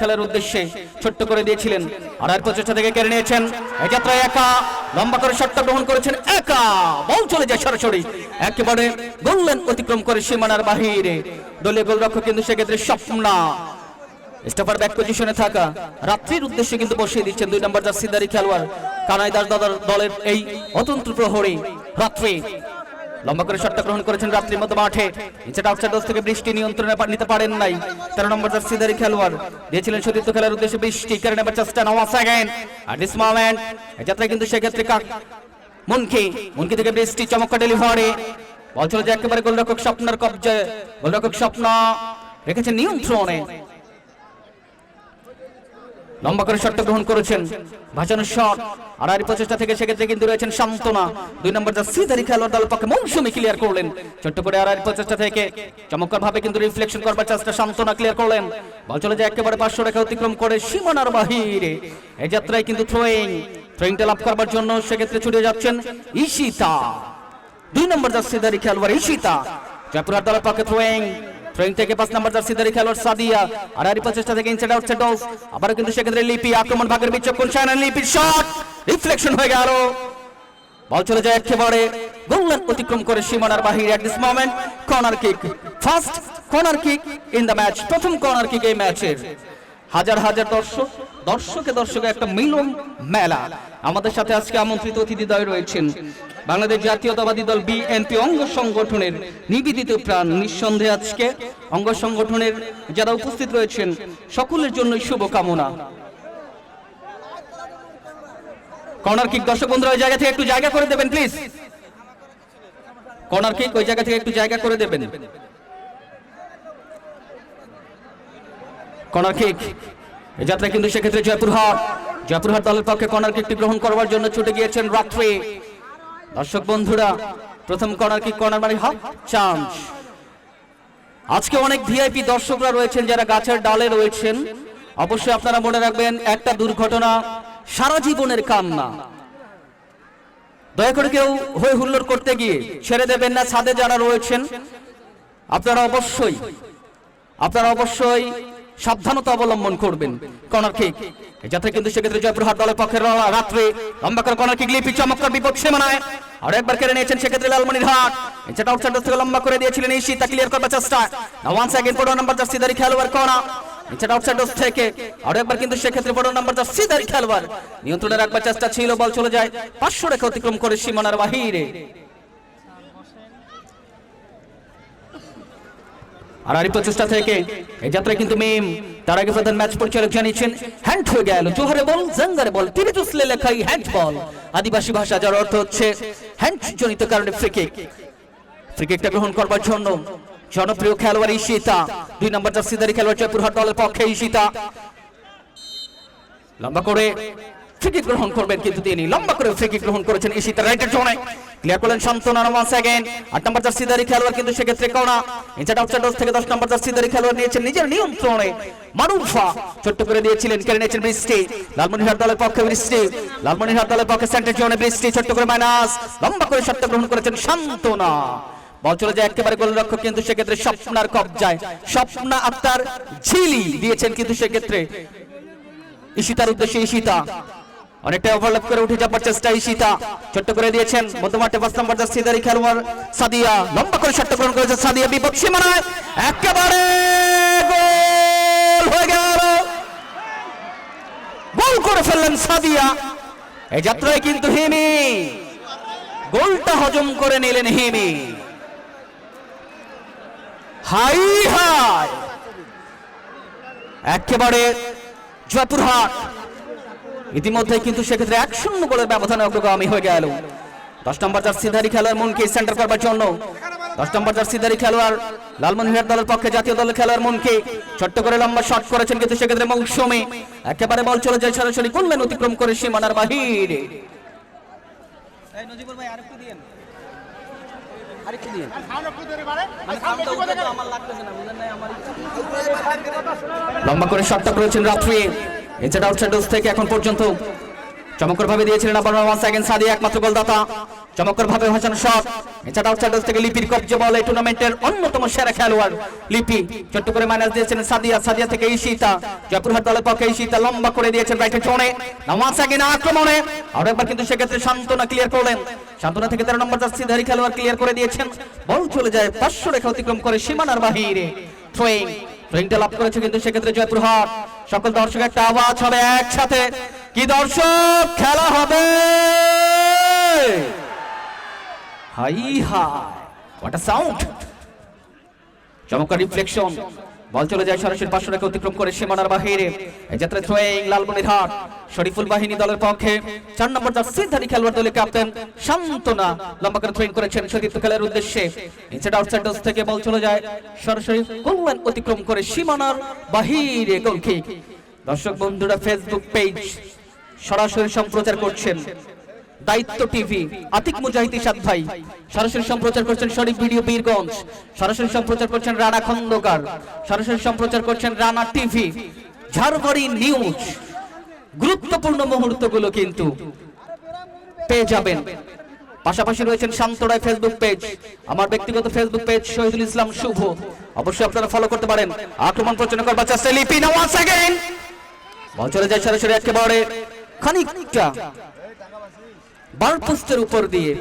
খেলার উদ্দেশ্যে ছোট্ট করে দিয়েছিলেন। আর আর প্রচেষ্টা থেকে কেড়ে নিয়েছেন। এই যাত্রায় একা করেছেন একা। চলে যায় সরাসরি। একেবারে অতিক্রম করে সীমানার বাহিরে। কিন্তু সেক্ষেত্রে থাকা রাত্রির উদ্দেশ্যে কিন্তু বসিয়ে দিচ্ছেন দুই নম্বর জার্সিদারি খেলোয়াড় কানাই দাস দাদার দলের এই অতন্ত্র প্রহরী রাত্রি। লম্বা করে শটটা গ্রহণ করেছেন রাত্রির মধ্যে মাঠে। নিচে আউটসাইড ডোজ থেকে বৃষ্টি নিয়ন্ত্রণে নিতে পারেন নাই। তেরো নম্বর জার্সিদারি খেলোয়াড়। দিয়েছিলেন সতীর্থ খেলার উদ্দেশ্যে বৃষ্টি। কেড়ে নেবার চেষ্টা নেওয়া সেকেন্ড আর দিস মোমেন্ট যাত্রায় কিন্তু সেক্ষেত্রে মুনকি। মনকি থেকে বৃষ্টি চমৎকার ডেলিভারি বল চলে যায় একেবারে গোলরক্ষক স্বপ্নের কবজায় গোলরক্ষক স্বপ্ন। রেখেছেন নিয়ন্ত্রণে। লম্বা করে শটটা গ্রহণ করেছেন। ভাসানোর শট। আড়াই প্রচেষ্টা থেকে সেক্ষেত্রে কিন্তু রয়েছেন সান্ত্বনা। দুই নম্বর যা সিধারি খেলোয়াড় দল পক্ষে মৌসুমি ক্লিয়ার করলেন। ছোট্ট করে আড়াই প্রচেষ্টা থেকে চমৎকার ভাবে কিন্তু রিফ্লেকশন করবার চেষ্টা সান্ত্বনা ক্লিয়ার করলেন। বল চলে যায় একেবারে পাঁচশো রেখা অতিক্রম করে সীমানার বাহিরে। এই যাত্রায় কিন্তু থ্রোয়িং থ্রোয়িংটা লাভ করবার জন্য সেক্ষেত্রে ছুটে যাচ্ছেন ঈশিতা। দুই নম্বর যা জার্সিদারি খেলোয়াড় ঈশিতা। জয়পুরহাট দলের পক্ষে থ্রোয়িং থ্রোয়িং থেকে পাঁচ নম্বর জার্সিদারি খেলোয়াড় সাদিয়া। আর আরি প্রচেষ্টা থেকে ইনসাইড আউট সেট অফ আবারও কিন্তু সেক্ষেত্রে লিপি, আক্রমণ ভাগের বিচক্ষণ শায়না লিপির শট রিফ্লেকশন হয়ে গেল। বল চলে যায় একেবারে। গোললাইন অতিক্রম করে সীমানার বাহিরে at this moment corner kick first corner kick in the match প্রথম কর্নার কিক এই ম্যাচের হাজার হাজার দর্শক দর্শকে দর্শকে একটা মিলন মেলা। আমাদের সাথে আজকে আমন্ত্রিত অতিথিদ্বয় রয়েছেন বাংলাদেশ জাতীয়তাবাদী দল বিএনপি অঙ্গ সংগঠনের নিবেদিত প্রাণ। নিঃসন্দেহে আজকে অঙ্গ সংগঠনের যারা উপস্থিত রয়েছেন, সকলের জন্য শুভকামনা। কর্নার কিক, দর্শক বন্ধুরা, ওই জায়গা থেকে একটু জায়গা করে দেবেন, প্লিজ। কর্নার কিক, ওই জায়গা থেকে একটু জায়গা করে দেবেন। Corner kick. এই যাত্রা কিন্তু সেক্ষেত্রে জয়পুরহাট। জয়পুরহাট দলের পক্ষে কর্নার কিকটি গ্রহণ করবার জন্য ছুটে গিয়েছেন রাত্রে। দর্শক বন্ধুরা, প্রথম কর্নার কিক কর্নার মানে হাফ চান্স। আজকে অনেক ভিআইপি দর্শকরা রয়েছেন যারা গাছের ডালে রয়েছেন। অবশ্যই আপনারা মনে রাখবেন, একটা দুর্ঘটনা সারা জীবনের কান্না। দয়া করে কেউ হই হুল্লোড় করতে গিয়ে ছেড়ে দেবেন না, ছাদে যারা রয়েছেন, আপনারা অবশ্যই আপনারা অবশ্যই সাবধানতা অবলম্বন করবেন। Corner kick. যাতে কিন্তু সেক্ষেত্রে জয়পুরহাট দলের পক্ষে রা- রাত্রে লম্বা করে কর্নার কিক লিপি চমৎকার বিপদ সীমানায় আর একবার কেড়ে নিয়েছেন সেক্ষেত্রে লালমনির হাট সেটা আউটসাইড থেকে লম্বা করে দিয়েছিলেন এই শীতা ক্লিয়ার করবার চেষ্টা। না ওয়ান্স অ্যাগেন পনেরো নম্বর জার্সিদারি খেলোয়াড় কর্না সেটা আউটসাইড থেকে। আর একবার কিন্তু সেক্ষেত্রে পনেরো নম্বর জার্সিদারি খেলোয়াড়। নিয়ন্ত্রণে রাখবার চেষ্টা ছিল, বল চলে যায়। পাঁচশো রেখা অতিক্রম করে সীমানার বাহিরে। আর আরি প্রচেষ্টা থেকে এই যাত্রায় কিন্তু মেম, তার আগে প্রধান ম্যাচ পরিচালক জানিয়েছেন, হ্যান্ড হয়ে গেল, জোহরে বল, জঙ্গারে বল, তিরি চুসলে লেখাই হ্যান্ড বল। আদিবাসী ভাষা, যার অর্থ হচ্ছে হ্যান্ড জনিত কারণে ফ্রি কিক ফ্রি কিকটা গ্রহণ করবার জন্য জনপ্রিয় খেলোয়াড় ঈশিতা, দুই নম্বর জার্সিদারি খেলোয়াড় জয়পুরহাট দলের পক্ষে ঈশিতা। লম্বা করে ফ্রিকিক গ্রহণ করবেন কিন্তু তিনি। লম্বা করে ফ্রিকিক গ্রহণ করেছেন ঈশিতা রাইটের জোনে ক্লিয়ার করলেন শান্তনা ওয়ান সেকেন্ড আট নম্বর জার্সিদারি খেলোয়াড় কিন্তু সেক্ষেত্রে কোনা ইনসাইড আউটসাইড ডোজ থেকে দশ নম্বর জার্সিদারি খেলোয়াড় নিয়েছেন নিজের নিয়ন্ত্রণে। মারুফা, ছোট্ট করে দিয়েছিলেন, কেড়ে নিয়েছেন বৃষ্টি। লালমনিরহাট দলের পক্ষে বৃষ্টি। লালমনিরহাট দলের পক্ষে সেন্টার জোনে বৃষ্টি, ছোট্ট করে মাইনাস লম্বা করে শটটা গ্রহণ করেছেন শান্তনা। বল চলে যায় একেবারে গোলরক্ষক কিন্তু সেক্ষেত্রে স্বপ্নার কবজায়। স্বপ্না আক্তার ঝিলি দিয়েছেন কিন্তু সেক্ষেত্রে। ঈশিতার উদ্দেশ্যে ঈশিতা। অনেকটা ওভারল্যাপ করে উঠে যাবার চেষ্টা ঈশিতা ছোট্ট করে দিয়েছেন মধ্যমাঠে পাঁচ নম্বর জার্সিদারি খেলোয়াড় সাদিয়া। লম্বা করে শটটা গ্রহণ করেছে সাদিয়া বিপদ সীমানায় একেবারে গোল হয়ে গেল। গোল করে ফেললেন সাদিয়া। এই যাত্রায় কিন্তু হিমি গোলটা হজম করে নিলেন হিমি। High high. একেবারে জয়পুরহাট। ইতিমধ্যে কিন্তু সেক্ষেত্রে এক শূন্য গোলের ব্যবধানে অগ্রগামী হয়ে গেল। দশ নম্বর জার্সিধারী খেলোয়াড় মনকে সেন্টার করবার জন্য। দশ নম্বর জার্সিধারী খেলোয়াড় লালমনিরহাট দলের পক্ষে জাতীয় দলের খেলোয়াড় মনকে। ছোট্ট করে লম্বা শট করেছেন কিন্তু সেক্ষেত্রে মৌসুমে। একেবারে বল চলে যায় সরাসরি করলেন অতিক্রম করে সীমানার বাহিরে। লম্বা করে শটটা করেছেন রাত্রি ইনসাইড আউটসাইড থেকে এখন পর্যন্ত চমৎকার ভাবে দিয়েছিলেন আবার ওয়ান সেকেন্ড সাদিয়া, একমাত্র গোলদাতা। চমৎকার ভাবে ভাসানো শট। এছাড়া আউটসাইড থেকে লিপির কবজে বল এই টুর্নামেন্টের অন্যতম সেরা খেলোয়াড়। লিপি ছোট্ট করে মাইনাস দিয়েছেন সাদিয়া সাদিয়া থেকে ঈশিতা। জয়পুরহাট দলের পক্ষে ঈশিতা লম্বা করে দিয়েছেন রাইটে চোনে ওয়ান সেকেন্ড আক্রমণে। আর একবার কিন্তু সেক্ষেত্রে শান্তনা ক্লিয়ার করলেন। শান্তনা থেকে তেরো নম্বর জার্সি ধারী খেলোয়াড় ক্লিয়ার করে দিয়েছেন। বল চলে যায় পাঁচশো রেখা অতিক্রম করে সীমানার বাহিরে। থ্রোয়িং থ্রোয়িংটা লাভ করেছে কিন্তু সেক্ষেত্রে জয়পুরহাট। সকল দর্শক একটা আওয়াজ হবে একসাথে। কি দর্শক, খেলা হবে? High high what a sound চমৎকার রিফ্লেকশন বল চলে যায় সরাসরি পাঁচশো রেখে অতিক্রম করে সীমানার বাহিরে। যাত্রা থ্রোয়িং লালমনিরহাট। শরীফুল বাহিনী দলের পক্ষে চার নম্বর জার্সিধারী খেলোয়াড় দলের ক্যাপ্টেন শান্তনা লম্বা করে থ্রোয়িং করেছেন সতীর্থ খেলার উদ্দেশ্যে। ইনসাইড আউটসাইড থেকে বল চলে যায় সরাসরি গোললাইন অতিক্রম করে সীমানার বাহিরে গোল কিক দর্শক বন্ধুরা ফেসবুক পেজ সরাসরি সম্প্রচার করছেন। দায়িত্ব টিভি। আতিক মুজাহিদ ইসাদ ভাই, সরাসরি সম্প্রচার করছেন শরীফ ভিডিও বীরগঞ্জ সরাসরি সম্প্রচার করছেন রানা খন্দকার, সরাসরি সম্প্রচার করছেন রানা টিভি। ঝাড়বাড়ি নিউজ, গুরুত্বপূর্ণ মুহূর্তগুলো কিন্তু পেয়ে যাবেন। পাশাপাশি রয়েছেন শান্তরায় ফেসবুক পেজ, আমার ব্যক্তিগত ফেসবুক পেজ শহীদুল ইসলাম শুভ। অবশ্যই আপনারা ফলো করতে পারেন। আক্রমণ প্রচণ্ড করবার চেষ্টা, লিপি না ওয়ান্স অ্যাগেন বল চলে যায় সরাসরি একেবারে, খানিকটা বার পোস্টের উপর দিয়ে।